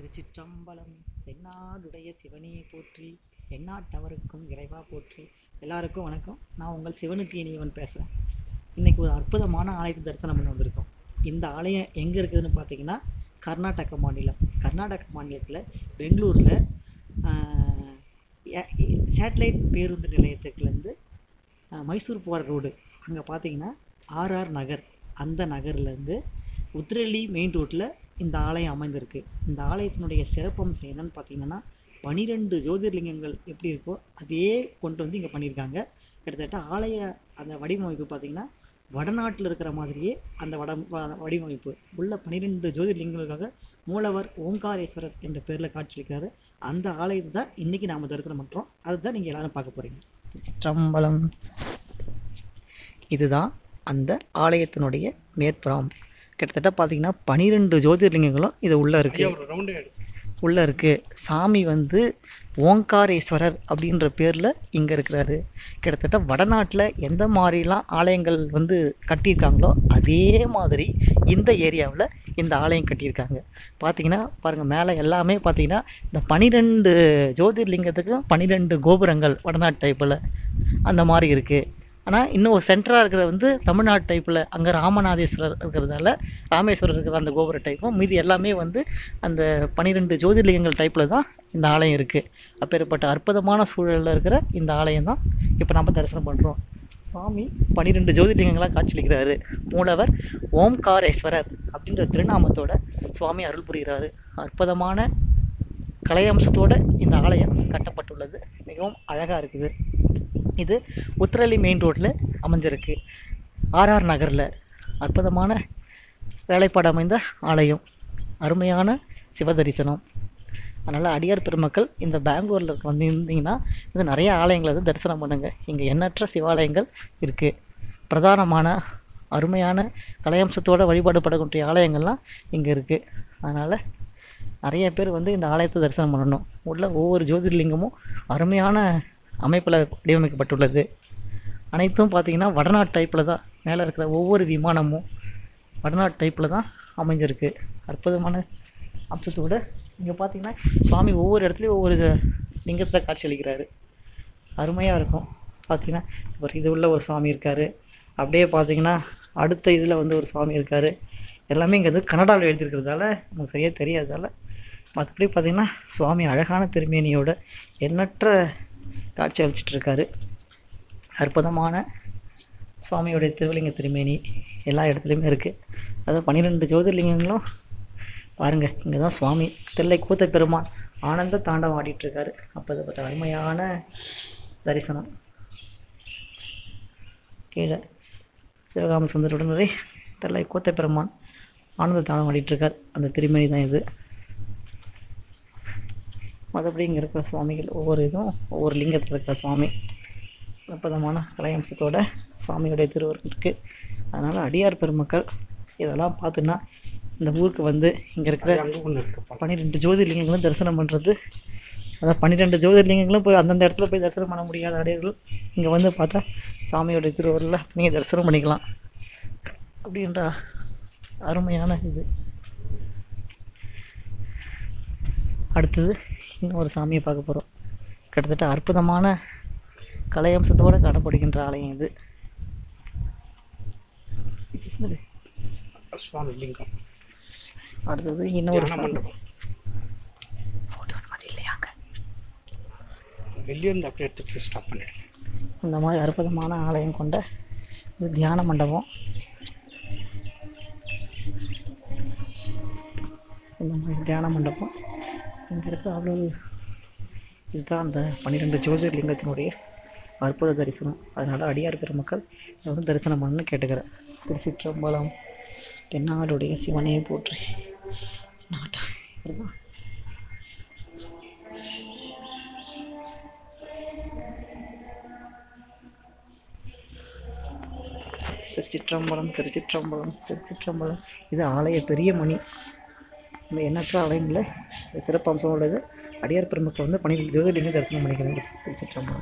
திருச்சிற்றம்பலம். தென்னாடுடைய சிவனியை போற்றி எந்நாட்டவருக்கும் இறைவா போற்றி. எல்லாருக்கும் வணக்கம். நான் உங்கள் சிவனுக்கு இனியவன் பேசுகிறேன் இன்றைக்கி ஒரு அற்புதமான ஆலயத்தை தரிசனம் பண்ண வந்திருக்கோம். இந்த ஆலயம் எங்கே இருக்குதுன்னு பார்த்தீங்கன்னா கர்நாடக மாநிலம். கர்நாடக மாநிலத்தில் பெங்களூரில் சேட்டலைட் பேருந்து நிலையத்துக்குலேருந்து மைசூர் போகிற ரோடு. அங்கே பார்த்தீங்கன்னா ஆர்ஆர் நகர். அந்த நகர்லேருந்து உத்ரேலி மெயின் ரோட்டில் இந்த ஆலயம் அமைந்திருக்கு. இந்த ஆலயத்தினுடைய சிறப்பம்சம் என்னன்னு பார்த்தீங்கன்னா பனிரெண்டு ஜோதிர்லிங்கங்கள் எப்படி இருக்கோ அதே கொண்டு வந்து இங்கே பண்ணியிருக்காங்க. கிட்டத்தட்ட ஆலய அந்த வடிவமைப்பு பார்த்தீங்கன்னா வடநாட்டில் இருக்கிற மாதிரியே அந்த வட வ- வடிவமைப்பு. உள்ள பன்னிரெண்டு ஜோதிர்லிங்கங்களுக்காக மூலவர் ஓங்காரேஸ்வரர் என்ற பேரில் காட்சியிருக்காரு அந்த ஆலயத்தை தான் இன்றைக்கி நாம் தரிசனம் பண்ணுறோம் அதுதான் நீங்கள் எல்லாரும் பார்க்க போகிறீங்க திருச்சிற்றம்பலம். இதுதான் அந்த ஆலயத்தினுடைய மேற்புறம். கிட்டத்தட்ட பார்த்தீங்கன்னா பனிரெண்டு ஜோதிர்லிங்கங்களும் இது உள்ளே இருக்குது உள்ளே இருக்குது சாமி வந்து ஓங்காரேஸ்வரர் அப்படின்ற பேரில் இங்கே இருக்கிறாரு. கிட்டத்தட்ட வடநாட்டில் எந்த மாதிரிலாம் ஆலயங்கள் வந்து கட்டியிருக்காங்களோ அதே மாதிரி இந்த ஏரியாவில் இந்த ஆலயம் கட்டியிருக்காங்க. பார்த்தீங்கன்னா பாருங்கள் மேலே எல்லாமே பார்த்தீங்கன்னா இந்த பனிரெண்டு ஜோதிர்லிங்கத்துக்கும் பன்னிரெண்டு கோபுரங்கள் வடநாட்டு டைப்பில் அந்த மாதிரி இருக்குது ஆனால் இன்னும் சென்டராக இருக்கிற வந்து தமிழ்நாடு டைப்பில் அங்கே ராமநாதேஸ்வரர் இருக்கிறதால ராமேஸ்வரர் இருக்கிற அந்த கோபுர டைப்பும் மீதி எல்லாமே வந்து அந்த பன்னிரெண்டு ஜோதிர்லிங்கங்கள் டைப்பில் தான் இந்த ஆலயம் இருக்குது அப்பேற்பட்ட அற்புதமான சூழலில் இருக்கிற இந்த ஆலயம் தான் இப்போ நம்ம தரிசனம் பண்ணுறோம் சுவாமி பன்னிரெண்டு ஜோதிர்லிங்கங்களாக காட்சியளிக்கிறாரு. மூலவர் ஓம்காரேஸ்வரர் அப்படின்ற திருநாமத்தோட சுவாமி அருள் புரிகிறாரு. அற்புதமான கலையம்சத்தோட இந்த ஆலயம் கட்டப்பட்டுள்ளது. மிகவும் அழகாக இருக்குது. இது உத்திரலி மெயின் ரோட்டில் அமைஞ்சிருக்கு. ஆர்ஆர் நகரில் அற்புதமான வேலைப்பாடு அமைந்த ஆலயம். அருமையான சிவதரிசனம். அதனால் அடியார் பெருமக்கள் இந்த பெங்களூரில் வந்திருந்தீங்கன்னா இது நிறைய ஆலயங்களை வந்து தரிசனம் பண்ணுங்கள் இங்கே எண்ணற்ற சிவாலயங்கள் இருக்குது பிரதானமான அருமையான கலையம்சத்தோடு வழிபாடுபடக்கூடிய ஆலயங்கள்லாம் இங்கே இருக்குது அதனால் நிறைய பேர் வந்து இந்த ஆலயத்தை தரிசனம் பண்ணணும். உள்ள ஒவ்வொரு ஜோதிர்லிங்கமும் அருமையான அமைப்பில் வடிவமைக்கப்பட்டுள்ளது. அனைத்தும் பார்த்தீங்கன்னா வடநாட்டு டைப்பில் தான். மேலே இருக்கிற ஒவ்வொரு விமானமும் வடநாட்டு டைப்பில் தான் அமைஞ்சிருக்கு. அற்புதமான அம்சத்தோடு இங்கே பார்த்தீங்கன்னா சுவாமி ஒவ்வொரு இடத்துலையும் ஒவ்வொரு லிங்கத்தில் காட்சியளிக்கிறாரு அருமையாக இருக்கும். பார்த்திங்கன்னா ஒரு இது உள்ள ஒரு சுவாமி இருக்கார். அப்படியே பார்த்தீங்கன்னா அடுத்த இதில் வந்து ஒரு சுவாமி இருக்கார். எல்லாமே இங்கே வந்து கன்னடாவில் எழுதியிருக்கிறதால நமக்கு சரியாக தெரியாததால் மற்றபடி பார்த்தீங்கன்னா சுவாமி அழகான திருமேனியோட எண்ணற்ற காட்சி அளிச்சிட்டு இருக்காரு அற்புதமான சுவாமியுடைய திருவலிங்க திருமேனி எல்லா இடத்துலையுமே இருக்குது அதாவது பன்னிரெண்டு ஜோதிர்லிங்கங்களும் பாருங்கள் இங்கே தான் சுவாமி தில்லை கூத்த பெருமான் ஆனந்த தாண்டவம் ஆடிட்டுருக்காரு. இருக்காரு அப்போ அருமையான தரிசனம். கீழே சிவகாம சுந்தருடன் வரை தில்லை கூத்த பெருமான் ஆனந்த தாண்டவம் ஆடிட்டுருக்கார். அந்த திருமேனி தான் இது. மற்றபடி இங்கே இருக்கிற சுவாமிகள் ஒவ்வொரு இதுவும் ஒவ்வொரு லிங்கத்தில் இருக்கிற சுவாமி. அற்புதமான கலையம்சத்தோட சுவாமியுடைய திருவருள் இருக்குது அதனால் அடியார் பெருமக்கள் இதெல்லாம் பார்த்துன்னா இந்த ஊருக்கு வந்து இங்கே இருக்கிற பன்னிரெண்டு ஜோதிர்லிங்கங்களும் தரிசனம் பண்ணுறது அதான் பன்னிரெண்டு ஜோதிர்லிங்கங்களும் போய் அந்தந்த இடத்துல போய் தரிசனம் பண்ண முடியாத அடியார்கள் இங்கே வந்து பார்த்தா சாமியோடைய திருவருளில் நீங்கள் தரிசனம் பண்ணிக்கலாம். அப்படின்ற அருமையான இது. அடுத்தது இன்னொரு சாமியை பார்க்க போகிறோம் கிட்டத்தட்ட அற்புதமான கலையம்சத்தோடு காணப்படுகின்ற ஆலயம் இது? சுவாமி லிங்கம். அடுத்தது இன்னொரு மண்டபம். ஃபோட்டோ அனுமதி இல்லையாங்க வெளியே இருந்து அப்படியே எடுத்து ஸ்டாப் பண்ணிடு. இந்த மாதிரி அற்புதமான ஆலயம் கொண்ட இது தியான மண்டபம். இந்த மாதிரி தியான மண்டபம். இங்கே இருக்க அவ்வளோ இதுதான் அந்த பன்னிரெண்டு ஜோதிர்லிங்கத்தினுடைய அற்புத தரிசனம். அதனால் அடியார் பெருமக்கள் இதை வந்து தரிசனம் பண்ணு கேட்டுக்கிறேன். திருச்சிற்றம்பலம் தென்னாடுடைய சிவனையை போற்றி. நாட்டா இதுதான் திருச்சிற்றம்பலம் திருச்சிற்றம்பலம் திருச்சிற்றம்பலம். இது ஆலய பெரிய மணி. இந்த எண்ணற்ற ஆலயங்களில் சிறப்பு அம்சம் உள்ளது. அடியார் பெருமக்கள் வந்து பன்னிரெண்டு ஜோதிலிங்க தரிசனம் பண்ணிக்கிறாங்க திருச்சிற்றம்பலம்.